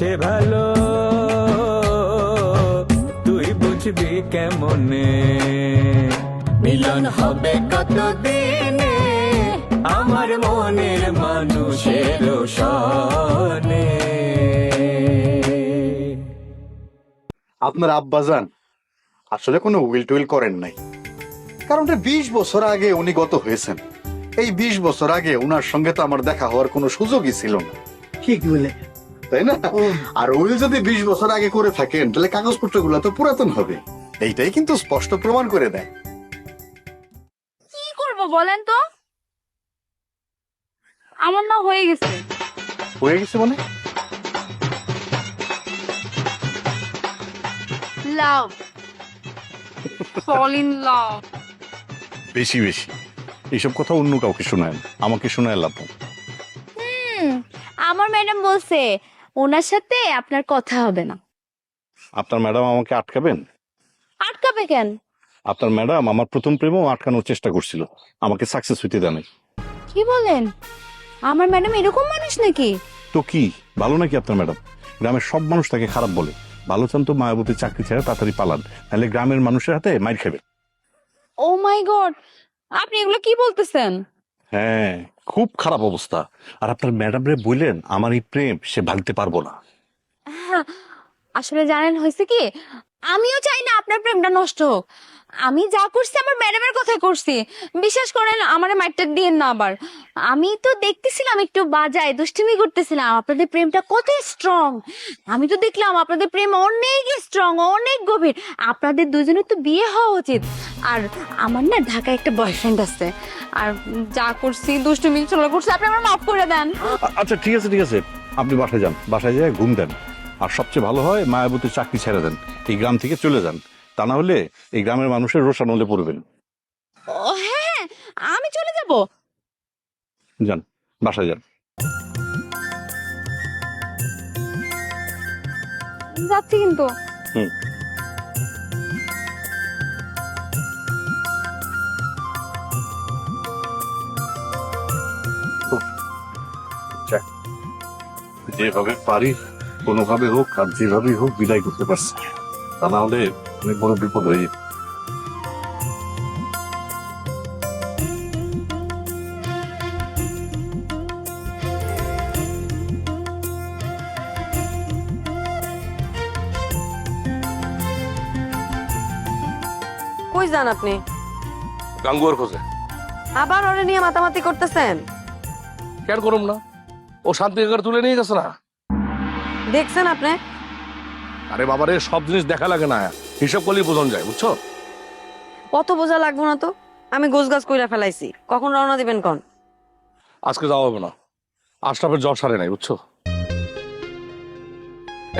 সে ভালো। তুই বুঝবি কেমনে? মিলন হবে কতদিনে? আমার মনের মানুষের সনে। আপনার আব্বাজান আসলে কোনো উইল টুইল করেন নাই। কারণ বিশ বছর আগে উনি গত হয়েছেন। এই বিশ বছর আগে উনার সঙ্গে তো আমার দেখা হওয়ার কোনো সুযোগই ছিল না। ঠিক বলে তাই না? আর উইল যদি বিশ বছর আগে করে থাকেন তাহলে কাগজপত্রগুলো তো পুরাতন হবে। এইটাই কিন্তু স্পষ্ট প্রমাণ করে দেয়। কি করব বলেন তো? আমার না হয়ে গেছে। হয়ে গেছে মানে? লাভ। ফল ইন লাভ বেশি বেশি। এইসব কথা অন্য কাউকে শোনায় আমাকে শোনায় লাভ। আমার ম্যাডাম বলছে ওনার সাথে আপনার কথা হবে না। আপনার ম্যাডাম আমাকে আটকাবেন? আটকাবে কেন? আপনার ম্যাডাম আমার প্রথম প্রেমও আটকানোর চেষ্টা করছিল। আমাকে সাকসেস হইতে দেয় কি বলেন? আমার ম্যাডাম এরকম মানুষ নাকি? তো কি? ভালো নাকি আপনার ম্যাডাম? গ্রামের সব মানুষ তাকে খারাপ বলে। ভালো চান তো মায়াবতী চাকরি ছেড়ে তাড়াতাড়ি পালান তাহলে গ্রামের মানুষের হাতে মাইর খাবে ও মাই গড আপনি এগুলো কি বলতেছেন? হ্যাঁ খুব খারাপ অবস্থা। আর আপনার ম্যাডাম রে বললেন, আমার এই প্রেম সে ভাঙতে পারব না। আসলে জানেন হয়েছে কি? আমিও চাই না আপনার প্রেমটা নষ্ট হোক। আমি যা করছি, আমার ম্যাডামের কথা করছি। বিশ্বাস করেন, আমার মাইটটা দিয়ে না আবার। আমি তো দেখতেছিলাম একটু বাজায়, দুষ্টুমি করতেছিলাম। আপনাদের প্রেমটা কত স্ট্রং আমি তো দেখলাম, আপনাদের প্রেম অনেক স্ট্রং অনেক গভীর। আপনাদের দুজনের তো বিয়ে হওয়া উচিত। আর আমার না ঢাকায় একটা বয়ফ্রেন্ড আছে। আর যা করছি, দুষ্টুমি চলা করছি, আপনি আমার মাফ করে দেন। আচ্ছা ঠিক আছে ঠিক আছে। আপনি বাসায় যান। বাসায় যেয়ে ঘুম দেন। আর সবচেয়ে ভালো হয়, মায়াবতীর চাকরি ছেড়ে দেন। এই গ্রাম থেকে চলে যান। তা না হলে এই গ্রামের মানুষের রোশানলে পড়বেন ও হ্যাঁ হ্যাঁ আমি চলে যাব। যান বাসায় যান। যাচ্ছি কিন্তু। হুম। যেভাবে পারি কোনোভাবে হোক আর যেভাবেই হোক বিদায় করতে পারছি। তা না হলে অনেক বড় বিপদ হয়ে যেত। কই যান আপনি? গাঙ্গুয়ার খোঁজে। আবার ওরে নিয়ে মাতামাতি করতেছেন? কেন করুম না? ও শান্তিনগর তুলে নিয়ে গেছে না। দেখছেন আপনি? আরে বাবারে সব জিনিস দেখা লাগে না। হিসাব করলেই বোঝন যায় বুঝছ? কত বোঝা লাগবো না তো? আমি গোছ গাছ কইরা ফেলাইছি। কখন রওনা দিবেন কোন? আজকে যাওয়া হবে না। আশরাফের জ্বর সারে নাই বুঝছ?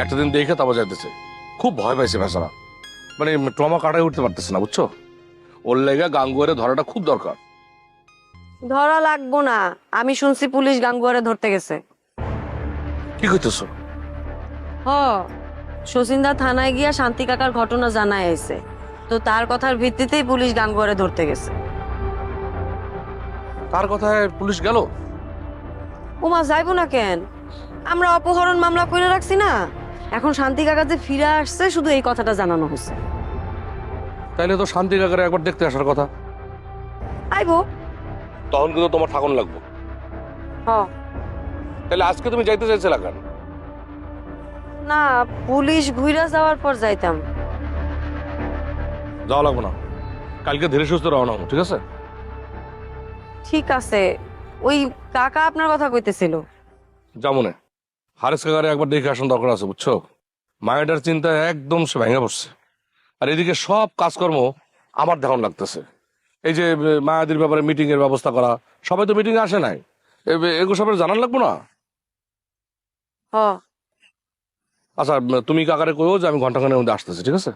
একটা দিন দেখে তারপর যাইতেছে। খুব ভয় পাইছে বেচারা। মানে ট্রমা কাটাই উঠতে পারতেছে না বুঝছ? ওর লেগে গাঙ্গুয়ারে ধরাটা খুব দরকার। ধরা লাগবো না। আমি শুনছি পুলিশ গাঙ্গুয়ারে ধরতে গেছে। কি করতেছো হ। শচীনদা থানায় গিয়া শান্তি কাকার ঘটনা জানায় আইছে। তো তার কথার ভিত্তিতেই পুলিশ গাঙ্গুয়ারে ধরতে গেছে। তার কথায় পুলিশ গেল? ওমা যাইবো না কেন? আমরা অপহরণ মামলা করে রাখছি না। এখন শান্তি কাকা যে ফিরে আসছে শুধু এই কথাটা জানানো হয়েছে তাইলে তো শান্তি কাকারে একবার দেখতে আসার কথা। আইবো। তখন কিন্তু তোমার ঠাকুর লাগবে। হ। তাহলে আজকে তুমি যাইতে চাইছিলে কেন? না পুলিশ ঘুরে যাওয়ার পর যাইতাম। যাওয়া লাগবে না। কালকে ধীরে সুস্থ রওনা হব ঠিক আছে? ঠিক আছে। ওই কাকা আপনার কথা কইতেছিল। যেমনে হারেস কাকারে একবার দেখে আসার দরকার আছে বুঝছ? মায়েটার চিন্তা একদম সে ভেঙে পড়ছে। আর এদিকে সব কাজকর্ম আমার ধ্যান লাগতেছে। এই যে মায়াদির ব্যাপারে মিটিং এর ব্যবস্থা করা সবাই তো মিটিং আসে নাই। এগুলো সবাই জানার লাগবো না? হ। আচ্ছা তুমি কাকারে কইও যে আমি ঘন্টাখানের মধ্যে আসতেছি ঠিক আছে?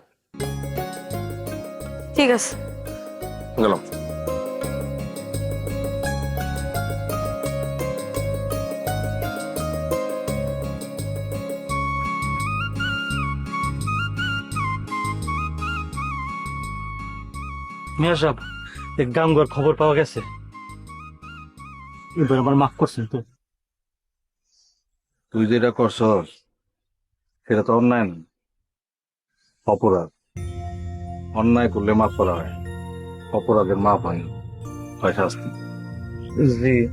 ঠিক আছে। গেলাম। মিয়া সাহেব এক খবর পাওয়া গেছে। এবার আমার মাফ করছেন তো। তুই যেটা করছস সেটা তো অন্যায় না অপরাধ। অন্যায় করলে মাফ করা হয় অপরাধের মাপ হয় না। হয় শাস্তি। জি।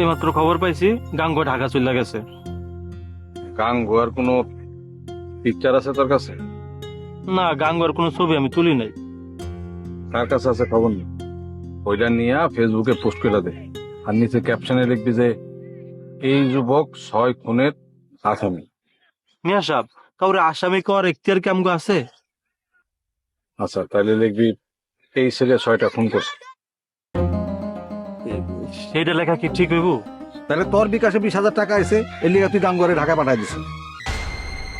এইমাত্র খবর পাইছি গাঙ্গুয়া ঢাকা চলে গেছে। গান গোয়ার কোনো পিকচার আছে তোর কাছে? না গাঙ্গুয়ার কোনো ছবি আমি তুলি নাই। তার কাছে আছে খবর নেই। ওইটা নিয়ে ফেসবুকে পোস্ট করে দে। আর নিচে ক্যাপশনে লিখবি যে এই যুবক ছয় খুনের আসামি। মিয়া সাহেব কাউরে আসামি কর এখতিয়ার আছে? আচ্ছা তাহলে লিখবি এই ছেলে ছয়টা খুন করছে সেইটা লেখা কি ঠিক হইব? তাহলে তোর বিকাশে বিশ হাজার টাকা আছে এর লিগে তুই গাঙ্গুয়ারে ঢাকা পাঠাই দিস।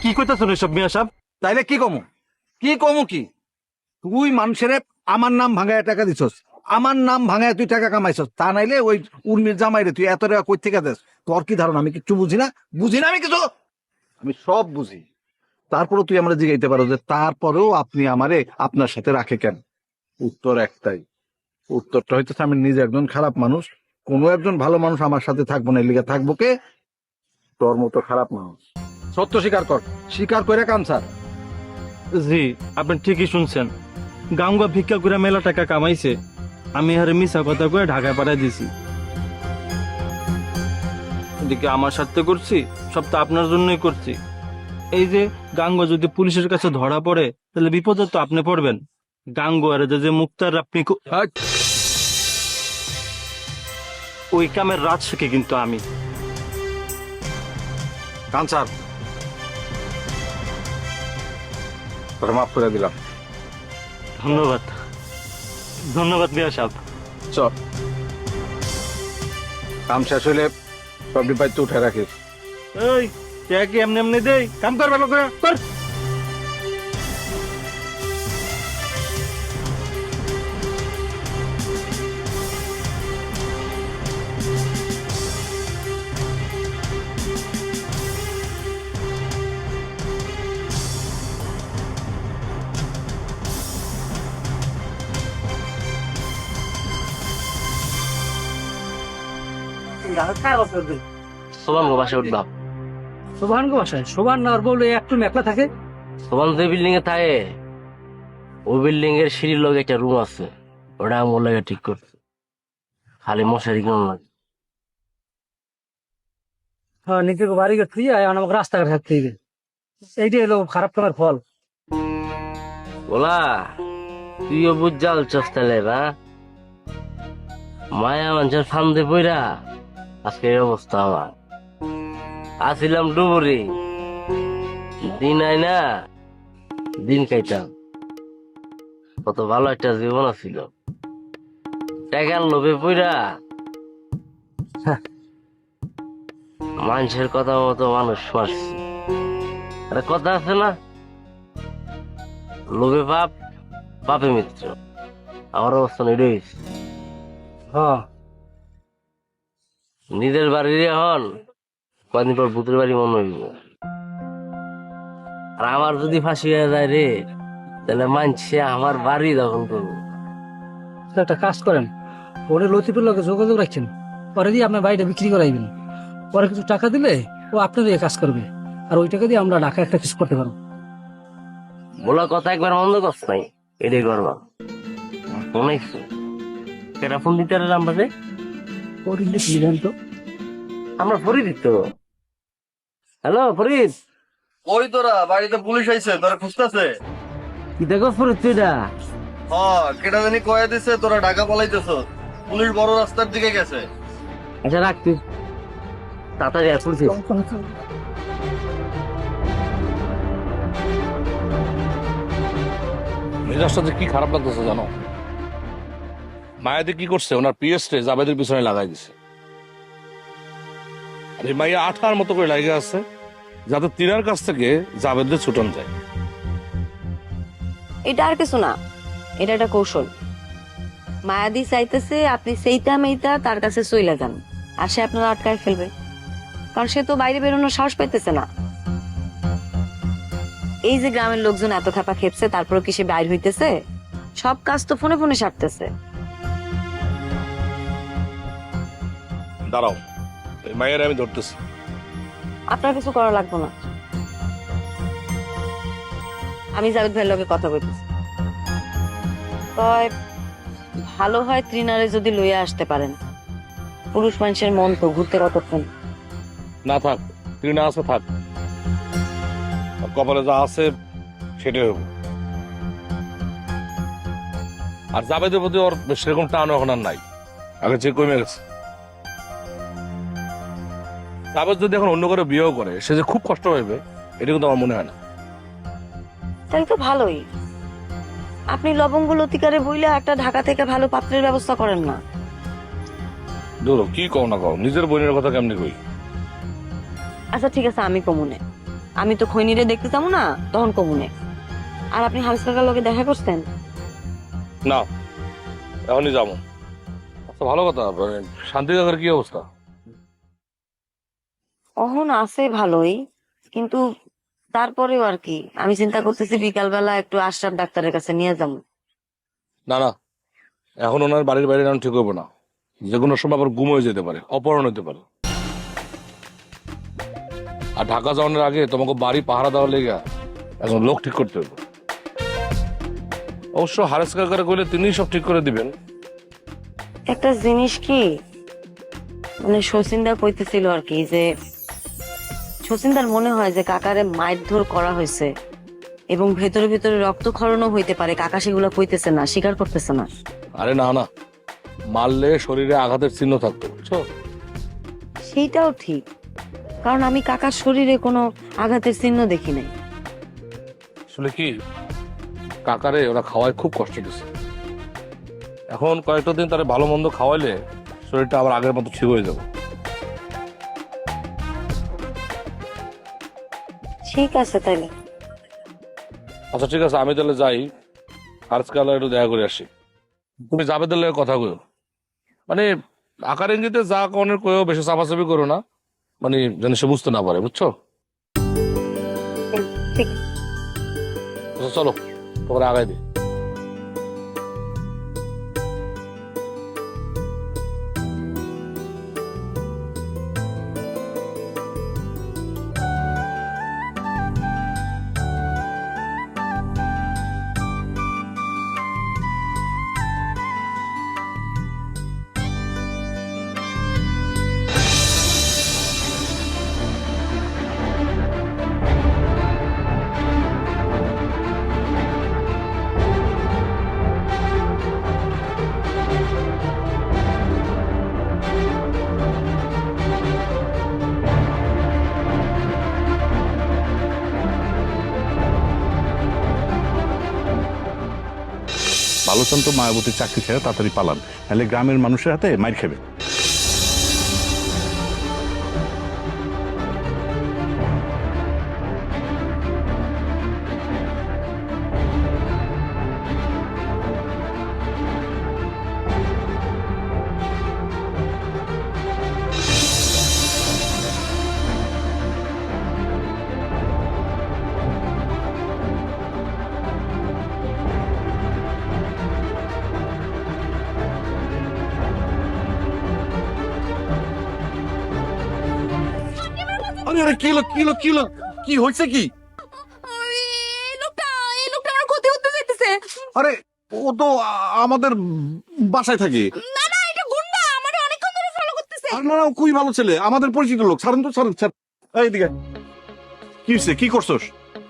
কি কইতাছেন এসব মিয়া সাহেব তাইলে কি কমু? কি কমু কি? তুই মানুষের আমার নাম ভাঙায় টাকা দিছস। আমার নাম ভাঙায় তুই টাকা কামাইছস। তা নাইলে ওই উর্মির জামাইরে তুই এত টাকা কই থেকে দেস? তোর কি ধারণা? আমি কিচ্ছু বুঝি না বুঝি না আমি কিছু? আমি সব বুঝি। তারপরেও তুই আমরা জিগাইতে পারো যে তারপরেও আপনি আমারে আপনার সাথে রাখে কেন? উত্তর একটাই। উত্তরটা হইতেছে আমি নিজে একজন খারাপ মানুষ, কোনো একজন ভালো মানুষ আমার সাথে থাকব না এর লিগে থাকব কে? তোর মতো খারাপ মানুষ। সত্য স্বীকার কর। স্বীকার করে কাম, স্যার। জি, আপনি ঠিকই শুনছেন। গাঙ্গা ভিক্ষা করে মেলা টাকা কামাইছে। আমি হারে মিশা কথা করে ঢাকায় পাঠাই দিছি। এদিকে আমার সাথে করছি সব তো আপনার জন্যই করছি। এই যে গাঙ্গুয়া যদি পুলিশের কাছে ধরা পড়ে তাহলে বিপদে তো আপনি পড়বেন। গাঙ্গুয়ারে যে যে মুক্তার আপনি ওই কামের রাত শেখে কিন্তু আমি। কান স্যার তোরে মাফ করে দিলাম। ধন্যবাদ। ধন্যবাদ মিয়া সাহেব। চল। কাম শেষ হইলে সবটি পাইতে উঠে রাখিস। এই কে কি এমনি এমনি দেই কাম কর ভালো করে কর। সোবান গো বাসে উঠবাম সোভান গো বাসায়? সোভান না বলে একটু মেকলা থাকে? সোবান যে বিল্ডিং এ থাকে ওই বিল্ডিং এর সিঁড়ির লগে একটা রুম আছে। ওটা আমার লাগে ঠিক করছে। খালি মশারি কেমন লাগে। হ্যাঁ নিজে বাড়ি গেছে এখন আমাকে রাস্তাঘাট থাকতে এইটাই হলো খারাপ কামের ফল। ওলা তুইও বুঝ জাল চস্তালে না মায়া মানুষের ফান্দে পইরা আজকে এই অবস্থা আমার। আসিলাম ডুবুরি। দিন আই না দিন খাইতাম কত ভালো একটা জীবন ছিল টাকার লোভে পইরা মানুষের কথা মতো মানুষ মারছি। আরে কথা আছে না? লোভে পাপ পাপে মিত্র আমার অবস্থান এটাই হইছে। হ্যাঁ। নিজের বাড়ির এখন কদিন পর ভূতের বাড়ি মনে হইব। আর আমার যদি ফাঁসি হয়ে যায় রে তাহলে মানছে আমার বাড়ি দখল করব। একটা কাজ করেন। ওরে লতিফের লোকে যোগাযোগ রাখছেন। পরে দিয়ে আপনার বাড়িটা বিক্রি করাইবেন। পরে কিছু টাকা দিলে ও আপনার দিয়ে কাজ করবে। আর ওই টাকা দিয়ে আমরা ঢাকা একটা কিছু করতে পারব। বলা কথা একবার বন্ধ করছ নাই এটাই করবা। মনে কেটা ফোন দিতে পারে আমরা আমরা ফরিদ দিত। হ্যালো ফরিদ। ওই তোরা বাড়িতে পুলিশ আইছে তোরা খুঁজতেছে? কি দেখো ফরিদ তুই না হ্যাঁ কেটা জানি কয়ে দিছে তোরা ঢাকা পালাইতেছ। পুলিশ বড় রাস্তার দিকে গেছে। আচ্ছা রাখ তুই। তাড়াতাড়ি আর পুলিশ মেজাজটা যে কি খারাপ লাগতেছে জানো? মায়াদি কি করছে? ওনার পিএসটে জাবেদের পিছনে লাগাই দিছে। এই মাইয়া আঠার মতো করে লাগে আছে যাতে তিনার কাছ থেকে জাবেদের ছুটন যায়। এটা আর কিছু না এটা একটা কৌশল। মায়াদি চাইতেছে আপনি সেইটা মেইতা তার কাছে চইলা যান আর সে আপনারা আটকায় ফেলবে। কারণ সে তো বাইরে বেরোনোর সাহস পাইতেছে না। এই যে গ্রামের লোকজন এত খাপা খেপছে তারপরে কি সে বাইর হইতেছে? সব কাজ তো ফোনে ফোনে সারতেছে। দাঁড়াও মায়ের আমি ধরতেছি। আপনার কিছু করা লাগবে না। আমি জাভেদ ভাইয়ের লগে কথা বলতেছি। তয় ভালো হয় ত্রিনারে যদি লইয়া আসতে পারেন। পুরুষ মানুষের মন তো ঘুরতে কতক্ষণ না। থাক তৃণা আছে থাক। আর কপালে যা আছে সেটাই হবে আর জাবেদের প্রতি ওর সেরকম টান এখন আর নাই। আগে যে কমে গেছে। জাবেদ যদি এখন অন্য করে বিয়েও করে সে যে খুব কষ্ট পাইবে এটা কিন্তু আমার মনে হয় না। তাই তো ভালোই। আপনি লবঙ্গ লতিকারে বইলে একটা ঢাকা থেকে ভালো পাত্রের ব্যবস্থা করেন না। ধরো কি কও না কও নিজের বোনের কথা কেমনি কই? আচ্ছা ঠিক আছে আমি কমুনে। আমি তো খৈনিরে দেখতে যাব না তখন কমুনে। আর আপনি হারিস কাকার লগে দেখা করছেন? না এখনই যাব। আচ্ছা ভালো কথা শান্তি কাকার কি অবস্থা? অহন আছে ভালোই কিন্তু তারপরেও আর কি। আমি চিন্তা করতেছি বিকালবেলা একটু আশরাফ ডাক্তারের কাছে নিয়ে যাব। না না। এখন ওনার বাড়ির বাইরে এখন ঠিক হবে না। যে কোনো সময় আবার গুম হয়ে যেতে পারে অপহরণ হতে পারে। আর ঢাকা যাওয়ানোর আগে তোমাকে বাড়ি পাহারা দেওয়ার লেগে এখন লোক ঠিক করতে হবে অবশ্য হারেস কাকারে কইলে তিনিই সব ঠিক করে দিবেন। একটা জিনিস কি মানে শচীনদা কইতেছিল আর কি যে শচীনদার মনে হয় যে কাকারে মারধর করা হয়েছে এবং ভেতরে ভেতরে রক্তক্ষরণও হইতে পারে। কাকা সেগুলো কইতেছে না স্বীকার করতেছে না। আরে না না। মারলে শরীরে আঘাতের চিহ্ন থাকতো বুঝছ? সেইটাও ঠিক। কারণ আমি কাকার শরীরে কোনো আঘাতের চিহ্ন দেখি নাই। আসলে কি? কাকারে ওরা খাওয়ায় খুব কষ্ট দিছে। এখন কয়েকটা দিন তারা ভালো মন্দ খাওয়াইলে শরীরটা আবার আগের মতো ঠিক হয়ে যাবে। ঠিক আছে তাহলে। আচ্ছা ঠিক আছে আমি তাহলে যাই। আজকাল একটু দেখা করে আসি। তুমি যাবে তাহলে কথা কইও। মানে আকার ইঙ্গিতে যা কনের কয়েও বেশি চাপাচাপি করো না। মানে যেন সে বুঝতে না পারে বুঝছ? ঠিক আচ্ছা চলো তোমরা আগাই দিই। ভালো মায়াবতী চাকরি ছেড়ে তাড়াতাড়ি পালান। তাহলে গ্রামের মানুষের হাতে মাইর খাবে আরে কি হলো কি হলো কি হলো? কি হয়েছে কি? এই লোকটা এই লোকটা আমার ক্ষতি হতে যেতেছে আরে ও তো আ- আমাদের বাসায় থাকে। না না এটা গুন্ডা আমার অনেকক্ষণ ধরে ফলো করতেছে। আর না না, ও খুবই ভালো ছেলে আমাদের পরিচিত লোক। ছাড়েন তো ছাড়েন ছাড় এইদিকে কি হয়েছে? কি করছস?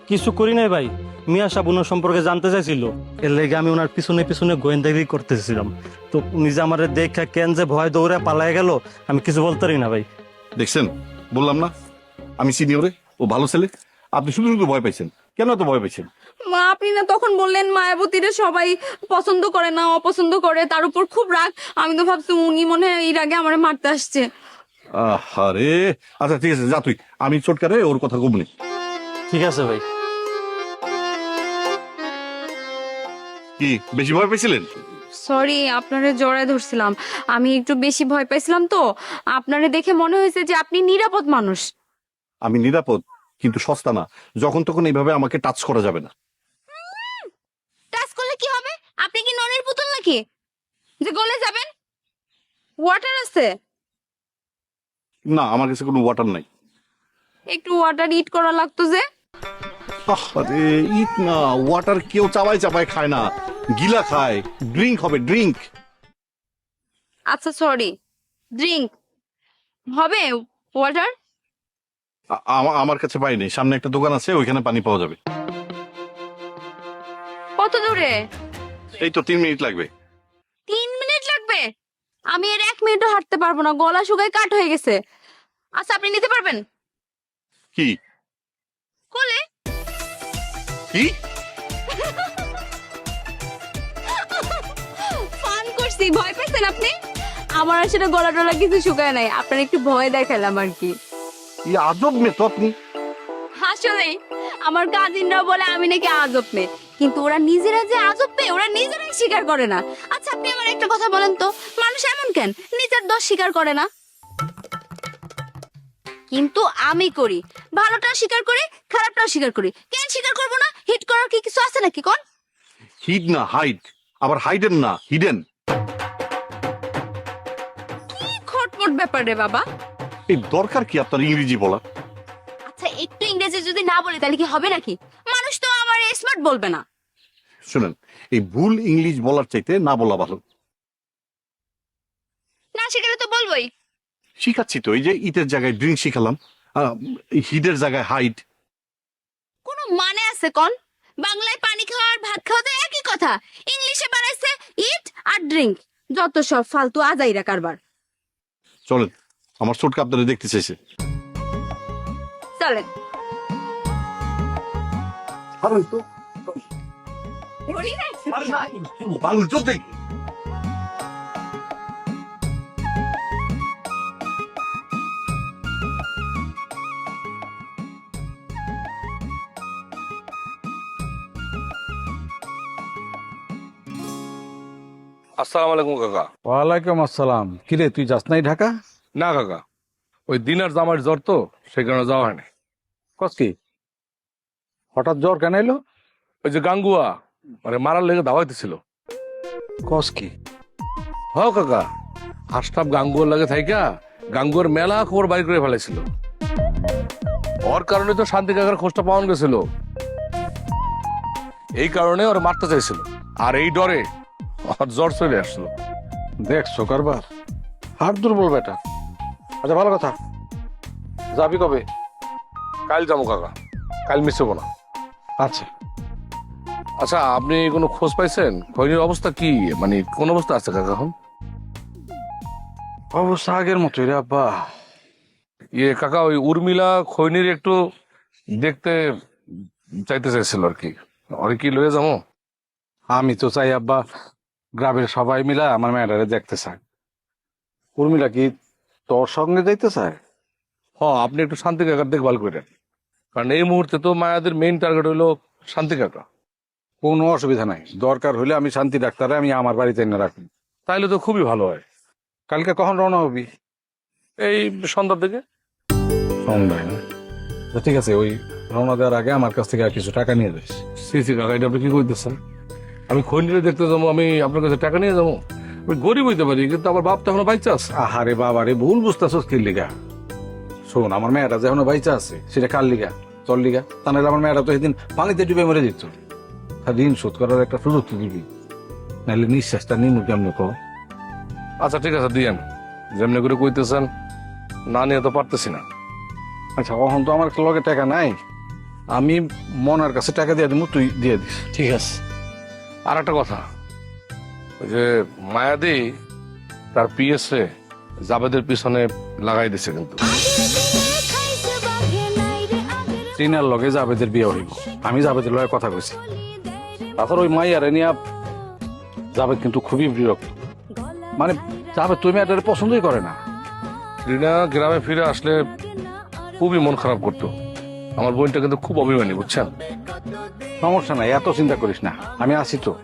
কিছু করি নাই ভাই। মিয়া সাহেব ওনার সম্পর্কে জানতে চাইছিল। এর লেগে আমি ওনার পিছনে পিছনে গোয়েন্দাগিরি করতেছিলাম। তো উনি যে আমার দেখা কেন যে ভয় দৌড়ে পালায় গেল আমি কিছু বলতে পারি না ভাই। দেখছেন? বললাম না। আমি সিনিয়রে ও ভালো ছেলে। আপনি শুধু শুধু ভয় পাইছেন। কেন এত ভয় পাইছেন? মা আপনি না তখন বললেন মায়াবতীরে সবাই পছন্দ করে না অপছন্দ করে তার উপর খুব রাগ। আমি তো ভাবছি উনি মনে হয় এই রাগে আমার মারতে আসছে। আরে আচ্ছা ঠিক আছে যা তুই। আমি চটকারে ওর কথা কমনি ঠিক আছে ভাই। কি বেশি ভয় পেয়েছিলেন সরি আপনারে জড়ায় ধরছিলাম। আমি একটু বেশি ভয় পাইছিলাম তো। আপনারে দেখে মনে হয়েছে যে আপনি নিরাপদ মানুষ। আমি নিরাপদ কিন্তু সস্তা না। যখন তখন এইভাবে আমাকে টাচ করা যাবে না। টাচ করলে কি হবে? আপনি কি ননের পুতুল নাকি? যে গলে যাবেন? ওয়াটার আছে? না আমার কাছে কোনো ওয়াটার নাই। একটু ওয়াটার ইট করা লাগতো যে। আরে ইট না। ওয়াটার কেউ চাবাই চাবাই খায় না। গিলা খায়। ড্রিঙ্ক হবে ড্রিঙ্ক আচ্ছা সরি ড্রিঙ্ক হবে ওয়াটার আমার কাছে পাইনি। সামনে একটা দোকান আছে ওইখানে পানি পাওয়া যাবে। কত দূরে? এই তো তিন মিনিট লাগবে। তিন মিনিট লাগবে? আমি এর এক মিনিটও হাঁটতে পারব না গলা শুকায় কাট হয়ে গেছে। আচ্ছা আপনি নিতে পারবেন? কি? কোলে? কি? ফান করছি ভয় পেয়েছেন আপনি? আমার আসলে গলা টলা কিছু শুকায় নাই আপনার একটু ভয় দেখালাম আর কি। ই আজব মে তো আপনি। আসলে আমার কাজিনরা বলে আমি নাকি আজব মেয়ে। কিন্তু ওরা নিজেরা যে আজব ওরা নিজেরাই স্বীকার করে না। আচ্ছা আপনি আমার একটা কথা বলেন তো মানুষ এমন কেন? নিজের দোষ স্বীকার করে না। কিন্তু আমি করি ভালোটাও স্বীকার করি খারাপটাও স্বীকার করি। কেন স্বীকার করব না? হিট করার কি কিছু আছে নাকি কোন? হিড না হাইট আবার হাইডেন না হিডেন কি খটমট ব্যাপার রে বাবা। এই দরকার কি আপনার ইংরেজি বলা আচ্ছা একটু ইংরেজি যদি না বলি তাহলে কি হবে নাকি? মানুষ তো আমার স্মার্ট বলবে না। শুনেন এই ভুল ইংলিশ বলার চাইতে না বলা ভালো। না শিখালে তো বলবোই। শিখাচ্ছি তো এই যে ইটের জায়গায় ড্রিঙ্ক শিখালাম হিডের জায়গায় হাইট। কোনো মানে আছে কোন? বাংলায় পানি খাওয়া আর ভাত খাওয়া তো একই কথা। ইংলিশে বানাইছে ইট আর ড্রিঙ্ক। যত সব ফালতু আজাইরা কারবার। চলেন আমার ছোটকা আপনারা দেখতে চাইছে চলেন। আসসালামু আলাইকুম কাকা। ওয়ালাইকুম আসসালাম। কিরে তুই যাস নাই ঢাকা? না কাকা। ওই দিনার জামার জ্বর তো সেই কারণে যাওয়া হয়নি। কস কি? হঠাৎ জ্বর কেন এলো? ওই যে গাঙ্গুয়া মানে মারার লেগে দাওয়াইতেছিল কস কি? হ কাকা। আশরাফ গাঙ্গুয়ার লাগে থাইকা গাঙ্গুয়ার মেলা খবর বাড়ি করে ফেলেছিল ওর কারণে তো শান্তি কাকার খোঁজটা পাওয়া গেছিল। এই কারণে ওর মারতে চাইছিল। আর এই ডরে ওর জ্বর চলে আসলো। দেখছ কারবার। হাট দুর্বল বেটা। আচ্ছা ভালো কথা। যাবি কবে? কাল যাব কাকা। কাল মিস হব না। আচ্ছা। আচ্ছা আপনি কোনো খোঁজ পাইছেন? খৈনির অবস্থা কি? মানে কোন অবস্থা আছে কাকা এখন? অবস্থা আগের মতোই রে আব্বা। ইয়ে কাকা ওই উর্মিলা খৈনির একটু দেখতে চাইতে চাইছিল আর কি। আর কি লয়ে যাব? আমি তো চাই আব্বা গ্রামের সবাই মিলা আমার মেয়েটারে দেখতে চায় উর্মিলা কি তোর সঙ্গে যাইতে চায়? হ আপনি একটু শান্তি কাকার দেখভাল করেন। কারণ এই মুহূর্তে তো মায়াদের মেইন টার্গেট হইল শান্তি কাকা কোনো অসুবিধা নাই। দরকার হলে আমি শান্তি ডাক্তারে আমি আমার বাড়িতে এনে রাখি তাইলে তো খুবই ভালো হয়। কালকে কখন রওনা হবি? এই সন্ধ্যার দিকে। সন্ধ্যায় না? তো ঠিক আছে ওই রওনা দেওয়ার আগে আমার কাছ থেকে আর কিছু টাকা নিয়ে যাস। সি কাকা এটা আপনি কি করতেছেন আমি খৈনিরে দেখতে যাব আমি আপনার কাছে টাকা নিয়ে যাব? আমি গরিব হইতে পারি কিন্তু আমার বাপ তো এখনও বাইচা আছে। আহারে বাবা রে ভুল বুঝতেছস কি লিগা? শোন আমার মেয়েটা যে এখনও বাইচা আছে সেটা কার লিগা? তোর লিগা? তা নাহলে আমার মেয়েটা তো সেদিন পানিতে ডুবে মরে দিত তা ঋণ শোধ করার একটা সুযোগ তো দিবি। নাহলে নিঃশ্বাসটা নিমু কেমনি কো আচ্ছা ঠিক আছে দিয়েন। যেমনি করে কইতেছেন না নিয়ে তো পারতেছি না। আচ্ছা অহন তো আমার লগে টাকা নাই। আমি মনার কাছে টাকা দিয়ে দিব তুই দিয়ে দিস। ঠিক আছে। আর একটা কথা ওই যে মায়াদি তার পিএসএ জাবেদের পিছনে লাগাই দিছে কিন্তু। চীনার লগে জাবেদের বিয়ে হইব। আমি জাবেদের লগে কথা কইছি। তাছাড়া ওই মাইয়ারে নিয়ে জাবেদ কিন্তু খুবই বিরক্ত। মানে যাবে তুমি এটা পছন্দই করে না। রিনা গ্রামে ফিরে আসলে খুবই মন খারাপ করতো। আমার বোনটা কিন্তু খুব অভিমানী বুঝছেন? সমস্যা নাই এত চিন্তা করিস না। আমি আছি তো।